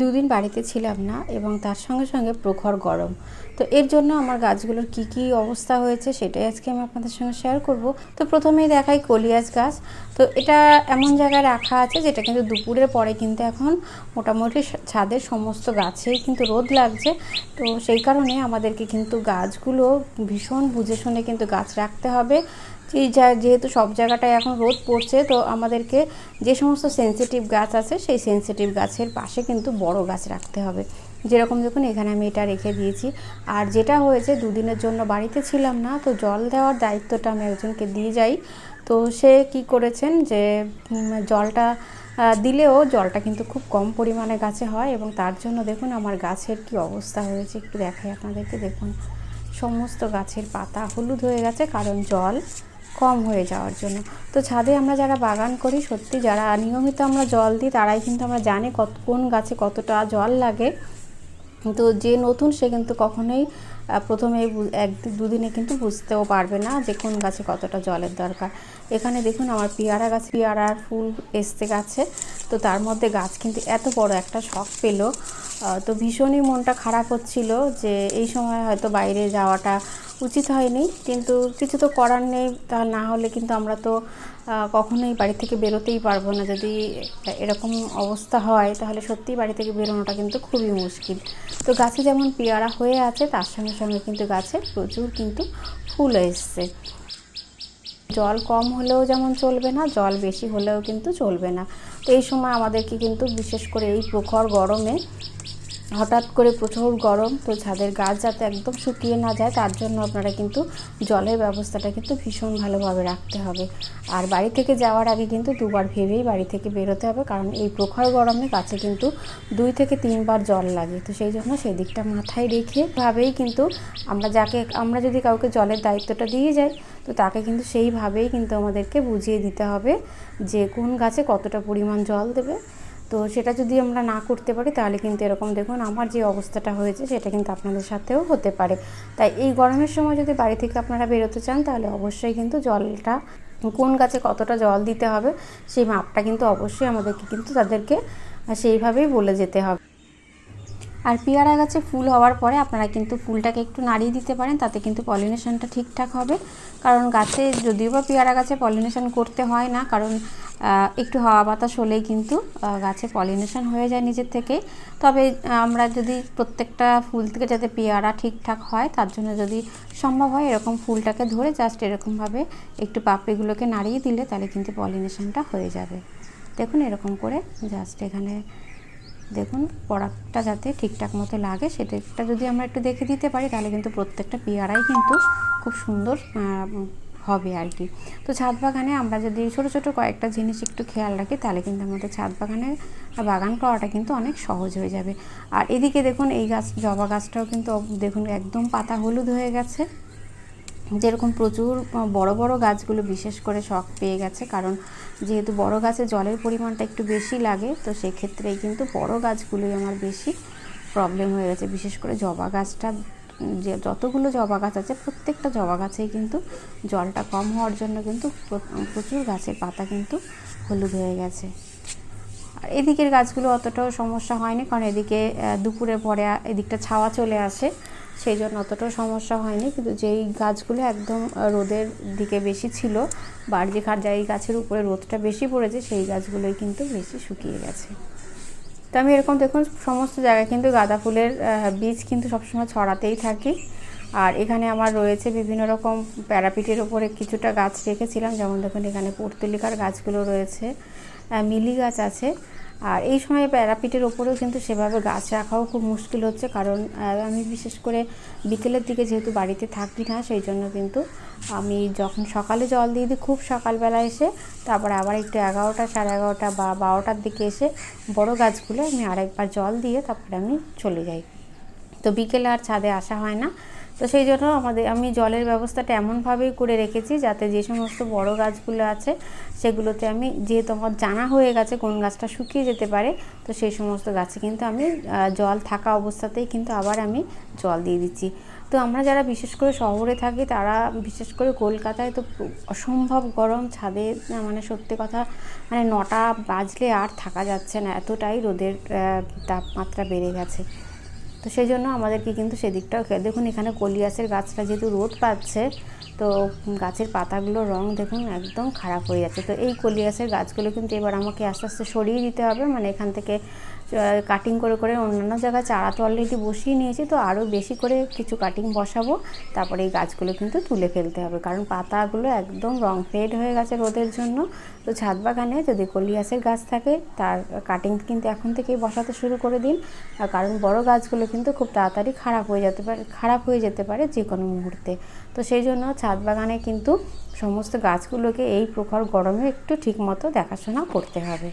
দুদিন বাড়িতে ছিলাম না এবং তার সঙ্গে সঙ্গে প্রখর গরম। তো এর জন্য আমার গাছগুলোর কি কি অবস্থা হয়েছে সেটাই আজকে আমি আপনাদের সঙ্গে শেয়ার করব। তো প্রথমেই দেখাই কলিয়াস গাছ। তো এটা এমন জায়গায় রাখা আছে যেটা কিন্তু দুপুরের পরে কিন্তু এখন মোটামুটি ছাদের সমস্ত গাছেই কিন্তু রোদ লাগছে। তো সেই কারণে আমাদেরকে কিন্তু গাছগুলো ভীষণ বুঝে শুনে কিন্তু গাছ রাখতে হবে। যেহেতু সব জায়গাটায় এখন রোদ পড়ছে, তো আমাদেরকে যে সমস্ত সেনসিটিভ গাছ আছে সেই সেনসিটিভ গাছের পাশে কিন্তু বড় গাছ রাখতে হবে। যেরকম দেখুন এখানে আমি এটা রেখে দিয়েছি। আর যেটা হয়েছে দুদিনের জন্য বাড়িতে ছিলাম না, তো জল দেওয়ার দায়িত্বটা আমি একজনকে দিয়ে যাই। তো সে কি করেছেন যে জলটা দিলেও জলটা কিন্তু খুব কম পরিমাণে গাছে হয় এবং তার জন্য দেখুন আমার গাছের কি অবস্থা হয়েছে। একটু দেখাই আপনাদেরকে, দেখুন। সমস্ত গাছের পাতা হলুদ হয়ে গেছে, কারণ জল কম হয়ে যাওয়ার জন্য। তো ছাদে আমরা যারা বাগান করি, সত্যি যারা নিয়মিত আমরা জল দিই, তারাই কিন্তু আমরা জানি কত, কোন গাছে কতটা জল লাগে। তো যে নতুন সে কিন্তু কখনোই প্রথমে এক দুদিনে কিন্তু বুঝতেও পারবে না যে কোন গাছে কতটা জলের দরকার। এখানে দেখুন আমার পেয়ারা গাছ, পেয়ারার ফুল এসতে গাছে। তো তার মধ্যে গাছ কিন্তু এত বড় একটা শখ পেল। তো ভীষণই মনটা খারাপ হচ্ছিল যে এই সময় হয়তো বাইরে যাওয়াটা উচিত হয়নি। কিন্তু কিছু তো করার নেই, তা না হলে কিন্তু আমরা তো কখনোই বাড়ি থেকে বেরোতেই পারব না। যদি এরকম অবস্থা হয়, তাহলে সত্যিই বাড়ি থেকে বেরোনোটা কিন্তু খুবই মুশকিল। তো গাছে যেমন পেয়ারা হয়ে আছে, তার সঙ্গে সঙ্গে কিন্তু গাছে প্রচুর কিন্তু ফুল এসছে। জল কম হলেও যেমন চলবে না, জল বেশি হলেও কিন্তু চলবে না। তো এই সময় আমাদেরকে কিন্তু বিশেষ করে এই প্রখর গরমে হঠাৎ করে প্রচুর গরম, তো ছাদের গাছ যাতে একদম শুকিয়ে না যায়, তার জন্য আপনারা কিন্তু জলের ব্যবস্থাটা কিন্তু ভীষণ ভালোভাবে রাখতে হবে। আর বাড়ি থেকে যাওয়ার আগে কিন্তু দুবার ভেবেই বাড়ি থেকে বেরোতে হবে, কারণ এই প্রখর গরমে গাছে কিন্তু দুই থেকে তিনবার জল লাগে। তো সেই জন্য সেই দিকটা মাথায় রেখে ভাবেই কিন্তু আমরা যাকে, আমরা যদি কাউকে জলের দায়িত্বটা দিয়ে যাই, তো তাকে কিন্তু সেইভাবেই কিন্তু আমাদেরকে বুঝিয়ে দিতে হবে যে কোন গাছে কতটা পরিমাণ জল দেবে। তো সেটা যদি আমরা না করতে পারি, তাহলে কিন্তু এরকম দেখুন আমার যে অবস্থাটা হয়েছে, সেটা কিন্তু আপনাদের সাথেও হতে পারে। তাই এই গরমের সময় যদি বাড়ি থেকে আপনারা বেরোতে চান, তাহলে অবশ্যই কিন্তু জলটা, কোন গাছে কতটা জল দিতে হবে, সেই মাপটা কিন্তু অবশ্যই আমাদেরকে কিন্তু তাদেরকে সেইভাবেই বলে যেতে হবে। আর পেয়ারা গাছে ফুল হওয়ার পরে আপনারা কিন্তু ফুলটাকে একটু নাড়িয়ে দিতে পারেন, তাতে কিন্তু পলিনেশনটা ঠিকঠাক হবে। কারণ গাছে যদিও বা পেয়ারা গাছে পলিনেশন করতে হয় না, কারণ একটু হাওয়া বাতাস হলেই কিন্তু গাছে পলিনেশন হয়ে যায় নিজের থেকে। তবে আমরা যদি প্রত্যেকটা ফুল থেকে যাতে পেয়ারা ঠিকঠাক হয়, তার জন্য যদি সম্ভব হয় এরকম ফুলটাকে ধরে জাস্ট এরকমভাবে একটু পাপড়িগুলোকে নাড়িয়ে দিলে, তাহলে কিন্তু পলিনেশনটা হয়ে যাবে। দেখুন এরকম করে জাস্ট এখানে দেখুন, পরাগটা যাতে ঠিকঠাক মতো লাগে, সেটা যদি আমরা একটু দেখে দিতে পারি, তাহলে কিন্তু প্রত্যেকটা পেয়ারাই কিন্তু খুব সুন্দর হবে আর কি। তো ছাদ বাগানে আমরা যদি ছোটো ছোটো কয়েকটা জিনিস একটু খেয়াল রাখি, তাহলে কিন্তু আমাদের ছাদ বাগানে বাগান করাটা কিন্তু অনেক সহজ হয়ে যাবে। আর এদিকে দেখুন, এই গাছ, জবা গাছটাও কিন্তু, দেখুন, একদম পাতা হলুদ হয়ে গেছে। যেরকম প্রচুর বড় বড় গাছগুলো বিশেষ করে শখ পেয়ে গেছে। কারণ যেহেতু বড় গাছে জলের পরিমাণটা একটু বেশি লাগে, তো সেক্ষেত্রেই কিন্তু বড় গাছগুলোই আমার বেশি প্রবলেম হয়ে গেছে। বিশেষ করে জবা গাছটা যে যতগুলো জবা গাছ আছে, প্রত্যেকটা জবা গাছেই কিন্তু জলটা কম হওয়ার জন্য কিন্তু প্রচুর গাছের পাতা কিন্তু হলুদ হয়ে গেছে। আর এদিকের গাছগুলো অতটাও সমস্যা হয়নি, কারণ এদিকে দুপুরের পরে এদিকটা ছাওয়া চলে আসে। সেই জন্য অতটাও সমস্যা হয়নি। কিন্তু যেই গাছগুলো একদম রোদের দিকে বেশি ছিল বা যে যেই গাছের উপরে রোদটা বেশি পড়েছে, সেই গাছগুলোই কিন্তু বেশি শুকিয়ে গেছে। তো আমি এরকম দেখুন, সমস্ত জায়গায় কিন্তু গাঁদা ফুলের বীজ কিন্তু সবসময় ছড়াতেই থাকি। আর এখানে আমার রয়েছে বিভিন্ন রকম প্যারাপিটের ওপরে কিছুটা গাছ রেখেছিলাম। যেমন দেখুন, এখানে পর্তুলিকার গাছগুলো রয়েছে। মিলি গাছ আছে। আর এই সময় প্যারাপিটের ওপরেও কিন্তু সেভাবে গাছ রাখাও খুব মুশকিল হচ্ছে, কারণ আমি বিশেষ করে বিকেলের দিকে যেহেতু বাড়িতে থাকি না, সেই জন্য কিন্তু আমি যখন সকালে জল দিয়ে দিই, খুব সকালবেলা এসে তারপরে আবার একটু এগারোটা, সাড়ে এগারোটা বা বারোটার দিকে এসে বড় গাছগুলো আমি আরেকবার জল দিয়ে তারপরে আমি চলে যাই। তো বিকেলে আর ছাদে আসা হয় না। তো সেই জন্য আমাদের, আমি জলের ব্যবস্থাটা এমনভাবেই করে রেখেছি যাতে যে সমস্ত বড় গাছগুলো আছে, সেগুলোতে আমি, যেহেতু আমার জানা হয়ে গেছে কোন গাছটা শুকিয়ে যেতে পারে, তো সেই সমস্ত গাছে কিন্তু আমি জল থাকা অবস্থাতেই কিন্তু আবার আমি জল দিয়ে দিচ্ছি। তো আমরা যারা বিশেষ করে শহরে থাকি, তারা বিশেষ করে কলকাতায় তো অসম্ভব গরম, ছাদে মানে সত্যি কথা মানে নটা বাজলে আর থাকা যাচ্ছে না, এতটাই রোদের তাপমাত্রা বেড়ে গেছে। তো সেই জন্য আমাদেরকে কিন্তু সেদিকটাও খেয়াল দেখুন, এখানে কলিয়াসের গাছটা যেহেতু রোদ পাচ্ছে, তো গাছের পাতাগুলোর রং দেখুন একদম খারাপ হয়ে যাচ্ছে। তো এই কলিয়াসের গাছগুলো কিন্তু এবার আমাকে আস্তে আস্তে সরিয়ে দিতে হবে। মানে এখান থেকে কাটিং করে করে অন্যান্য জায়গায় চারা তো অলরেডি বসিয়ে নিয়েছি, তো আরও বেশি করে কিছু কাটিং বসাবো। তারপরে এই গাছগুলো কিন্তু তুলে ফেলতে হবে। কারণ পাতাগুলো একদম রং ফেড হয়ে গেছে রোদের জন্য। তো ছাদ বাগানে যদি কলিয়াসের গাছ থাকে, তার কাটিং কিন্তু এখন থেকেই বসাতে শুরু করে দিন। কারণ বড় গাছগুলো কিন্তু খুব তাড়াতাড়ি খারাপ হয়ে যেতে পারে, খারাপ হয়ে যেতে পারে যে কোনো মুহূর্তে। তো সেই জন্য ছাদ বাগানে কিন্তু সমস্ত গাছগুলোকে এই প্রখর গরমে একটু ঠিকমতো দেখাশোনা করতে হবে।